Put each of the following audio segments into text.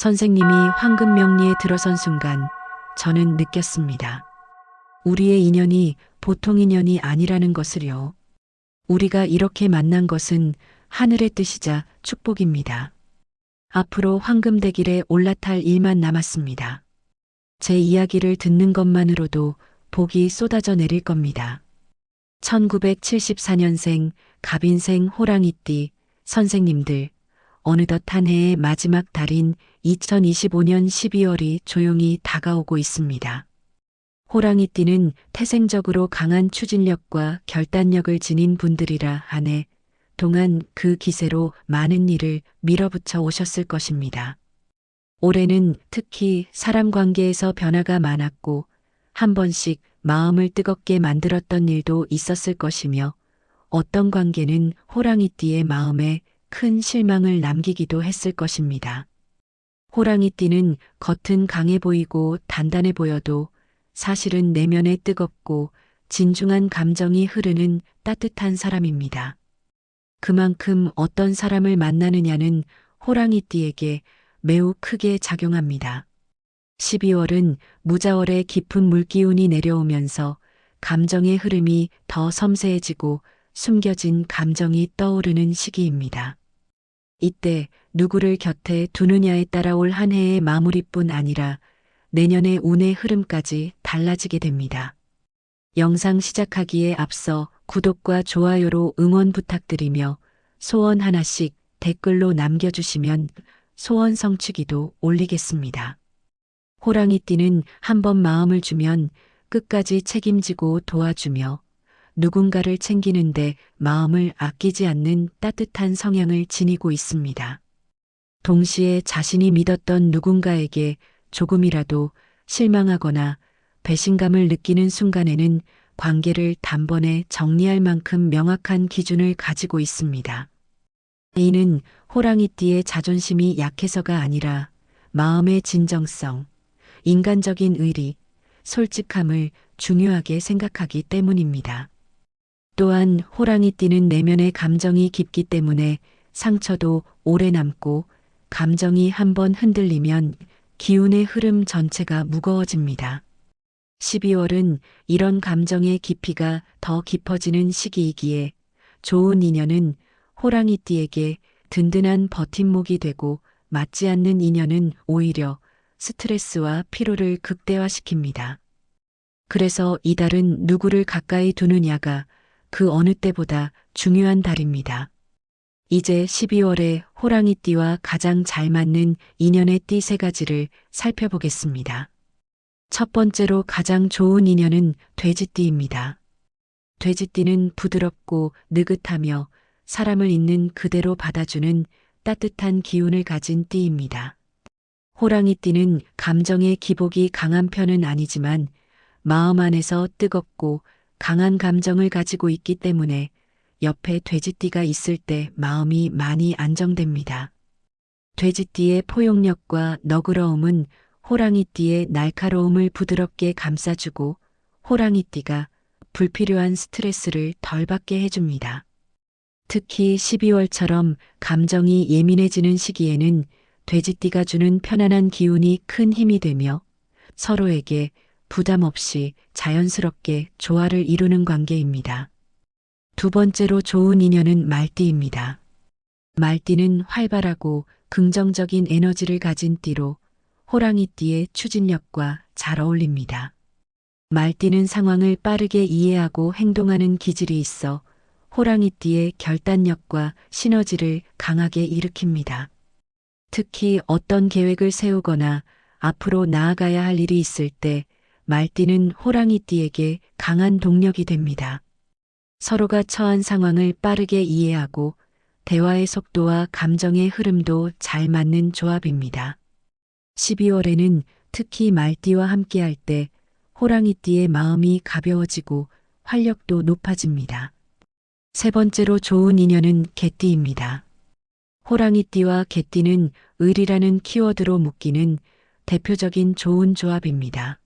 선생님이 황금 명리에 들어선 순간 저는 느꼈습니다. 우리의 인연이 보통 인연이 아니라는 것을요. 우리가 이렇게 만난 것은 하늘의 뜻이자 축복입니다. 앞으로 황금대길에 올라탈 일만 남았습니다. 제 이야기를 듣는 것만으로도 복이 쏟아져 내릴 겁니다. 1974년생 갑인생 호랑이띠 선생님들 어느덧 한 해의 마지막 달인 2025년 12월이 조용히 다가오고 있습니다. 호랑이띠는 태생적으로 강한 추진력과 결단력을 지닌 분들이라 하네 동안 그 기세로 많은 일을 밀어붙여 오셨을 것입니다. 올해는 특히 사람 관계에서 변화가 많았고 한 번씩 마음을 뜨겁게 만들었던 일도 있었을 것이며 어떤 관계는 호랑이띠의 마음에 큰 실망을 남기기도 했을 것입니다. 호랑이띠는 겉은 강해 보이고 단단해 보여도 사실은 내면에 뜨겁고 진중한 감정이 흐르는 따뜻한 사람입니다. 그만큼 어떤 사람을 만나느냐는 호랑이띠에게 매우 크게 작용합니다. 12월은 무자월의 깊은 물기운이 내려오면서 감정의 흐름이 더 섬세해지고 숨겨진 감정이 떠오르는 시기입니다. 이때 누구를 곁에 두느냐에 따라 올 한 해의 마무리뿐 아니라 내년의 운의 흐름까지 달라지게 됩니다. 영상 시작하기에 앞서 구독과 좋아요로 응원 부탁드리며 소원 하나씩 댓글로 남겨주시면 소원 성취기도 올리겠습니다. 호랑이띠는 한 번 마음을 주면 끝까지 책임지고 도와주며 누군가를 챙기는데 마음을 아끼지 않는 따뜻한 성향을 지니고 있습니다. 동시에 자신이 믿었던 누군가에게 조금이라도 실망하거나 배신감을 느끼는 순간에는 관계를 단번에 정리할 만큼 명확한 기준을 가지고 있습니다. 이는 호랑이띠의 자존심이 약해서가 아니라 마음의 진정성, 인간적인 의리, 솔직함을 중요하게 생각하기 때문입니다. 또한 호랑이 띠는 내면의 감정이 깊기 때문에 상처도 오래 남고 감정이 한번 흔들리면 기운의 흐름 전체가 무거워집니다. 12월은 이런 감정의 깊이가 더 깊어지는 시기이기에 좋은 인연은 호랑이띠에게 든든한 버팀목이 되고 맞지 않는 인연은 오히려 스트레스와 피로를 극대화시킵니다. 그래서 이달은 누구를 가까이 두느냐가 그 어느 때보다 중요한 달입니다. 이제 12월에 호랑이띠와 가장 잘 맞는 인연의 띠 세 가지를 살펴보겠습니다. 첫 번째로 가장 좋은 인연은 돼지띠입니다. 돼지띠는 부드럽고 느긋하며 사람을 있는 그대로 받아주는 따뜻한 기운을 가진 띠입니다. 호랑이띠는 감정의 기복이 강한 편은 아니지만 마음 안에서 뜨겁고 강한 감정을 가지고 있기 때문에 옆에 돼지띠가 있을 때 마음이 많이 안정됩니다. 돼지띠의 포용력과 너그러움은 호랑이띠의 날카로움을 부드럽게 감싸주고 호랑이띠가 불필요한 스트레스를 덜 받게 해줍니다. 특히 12월처럼 감정이 예민해지는 시기에는 돼지띠가 주는 편안한 기운이 큰 힘이 되며 서로에게 부담 없이 자연스럽게 조화를 이루는 관계입니다. 두 번째로 좋은 인연은 말띠입니다. 말띠는 활발하고 긍정적인 에너지를 가진 띠로 호랑이띠의 추진력과 잘 어울립니다. 말띠는 상황을 빠르게 이해하고 행동하는 기질이 있어 호랑이띠의 결단력과 시너지를 강하게 일으킵니다. 특히 어떤 계획을 세우거나 앞으로 나아가야 할 일이 있을 때 말띠는 호랑이띠에게 강한 동력이 됩니다. 서로가 처한 상황을 빠르게 이해하고 대화의 속도와 감정의 흐름도 잘 맞는 조합입니다. 12월에는 특히 말띠와 함께할 때 호랑이띠의 마음이 가벼워지고 활력도 높아집니다. 세 번째로 좋은 인연은 개띠입니다. 호랑이띠와 개띠는 을이라는 키워드로 묶이는 대표적인 좋은 조합입니다.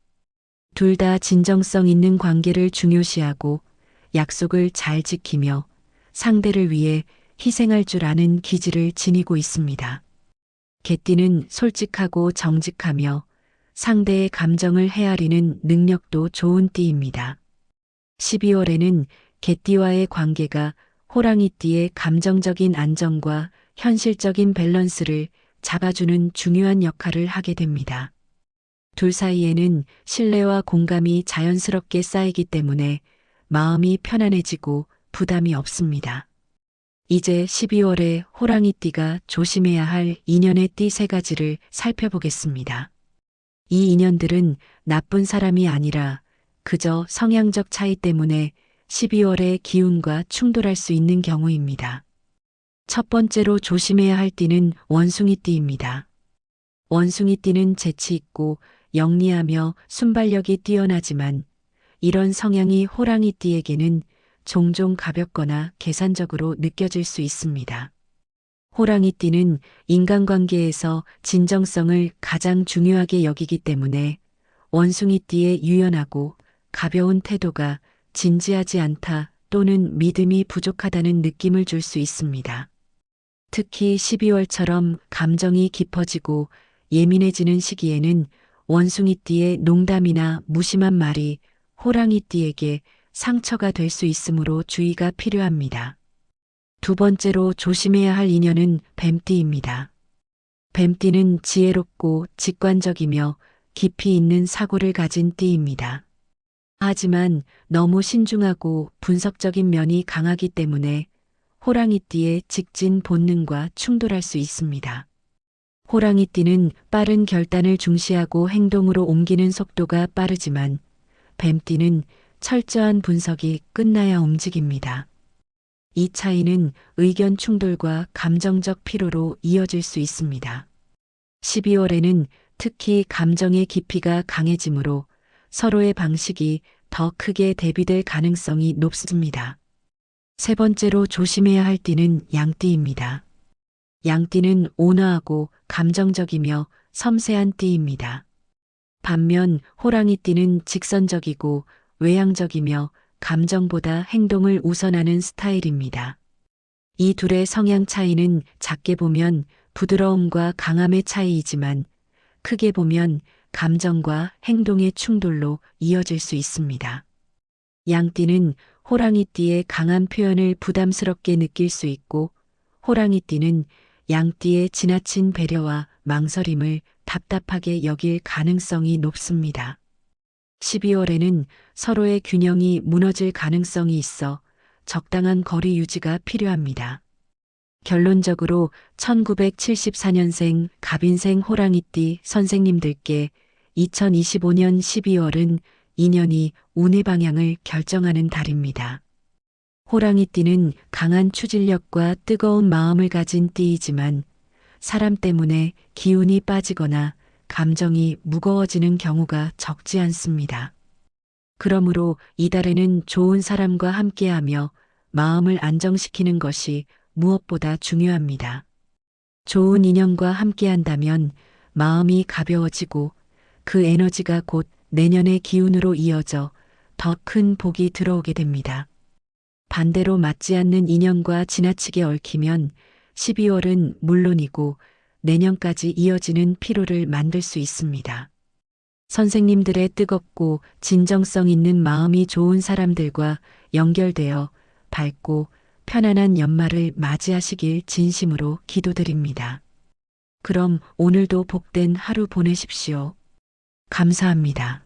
둘 다 진정성 있는 관계를 중요시하고 약속을 잘 지키며 상대를 위해 희생할 줄 아는 기질을 지니고 있습니다. 개띠는 솔직하고 정직하며 상대의 감정을 헤아리는 능력도 좋은 띠입니다. 12월에는 개띠와의 관계가 호랑이띠의 감정적인 안정과 현실적인 밸런스를 잡아주는 중요한 역할을 하게 됩니다. 둘 사이에는 신뢰와 공감이 자연스럽게 쌓이기 때문에 마음이 편안해지고 부담이 없습니다. 이제 12월에 호랑이띠가 조심해야 할 인연의 띠 세 가지를 살펴보겠습니다. 이 인연들은 나쁜 사람이 아니라 그저 성향적 차이 때문에 12월의 기운과 충돌할 수 있는 경우입니다. 첫 번째로 조심해야 할 띠는 원숭이 띠입니다. 원숭이 띠는 재치 있고 영리하며 순발력이 뛰어나지만 이런 성향이 호랑이 띠에게는 종종 가볍거나 계산적으로 느껴질 수 있습니다. 호랑이 띠는 인간관계에서 진정성을 가장 중요하게 여기기 때문에 원숭이 띠의 유연하고 가벼운 태도가 진지하지 않다 또는 믿음이 부족하다는 느낌을 줄 수 있습니다. 특히 12월처럼 감정이 깊어지고 예민해지는 시기에는 원숭이띠의 농담이나 무심한 말이 호랑이띠에게 상처가 될 수 있으므로 주의가 필요합니다. 두 번째로 조심해야 할 인연은 뱀띠입니다. 뱀띠는 지혜롭고 직관적이며 깊이 있는 사고를 가진 띠입니다. 하지만 너무 신중하고 분석적인 면이 강하기 때문에 호랑이띠의 직진 본능과 충돌할 수 있습니다. 호랑이띠는 빠른 결단을 중시하고 행동으로 옮기는 속도가 빠르지만 뱀띠는 철저한 분석이 끝나야 움직입니다. 이 차이는 의견 충돌과 감정적 피로로 이어질 수 있습니다. 12월에는 특히 감정의 깊이가 강해지므로 서로의 방식이 더 크게 대비될 가능성이 높습니다. 세 번째로 조심해야 할 띠는 양띠입니다. 양띠는 온화하고 감정적이며 섬세한 띠입니다. 반면 호랑이띠는 직선적이고 외향적이며 감정보다 행동을 우선하는 스타일입니다. 이 둘의 성향 차이는 작게 보면 부드러움과 강함의 차이이지만 크게 보면 감정과 행동의 충돌로 이어질 수 있습니다. 양띠는 호랑이띠의 강한 표현을 부담스럽게 느낄 수 있고 호랑이띠는 양띠의 지나친 배려와 망설임을 답답하게 여길 가능성이 높습니다. 12월에는 서로의 균형이 무너질 가능성이 있어 적당한 거리 유지가 필요합니다. 결론적으로 1974년생 갑인생 호랑이띠 선생님들께 2025년 12월은 인연이 운의 방향을 결정하는 달입니다. 호랑이 띠는 강한 추진력과 뜨거운 마음을 가진 띠이지만 사람 때문에 기운이 빠지거나 감정이 무거워지는 경우가 적지 않습니다. 그러므로 이달에는 좋은 사람과 함께하며 마음을 안정시키는 것이 무엇보다 중요합니다. 좋은 인연과 함께한다면 마음이 가벼워지고 그 에너지가 곧 내년의 기운으로 이어져 더 큰 복이 들어오게 됩니다. 반대로 맞지 않는 인연과 지나치게 얽히면 12월은 물론이고 내년까지 이어지는 피로를 만들 수 있습니다. 선생님들의 뜨겁고 진정성 있는 마음이 좋은 사람들과 연결되어 밝고 편안한 연말을 맞이하시길 진심으로 기도드립니다. 그럼 오늘도 복된 하루 보내십시오. 감사합니다.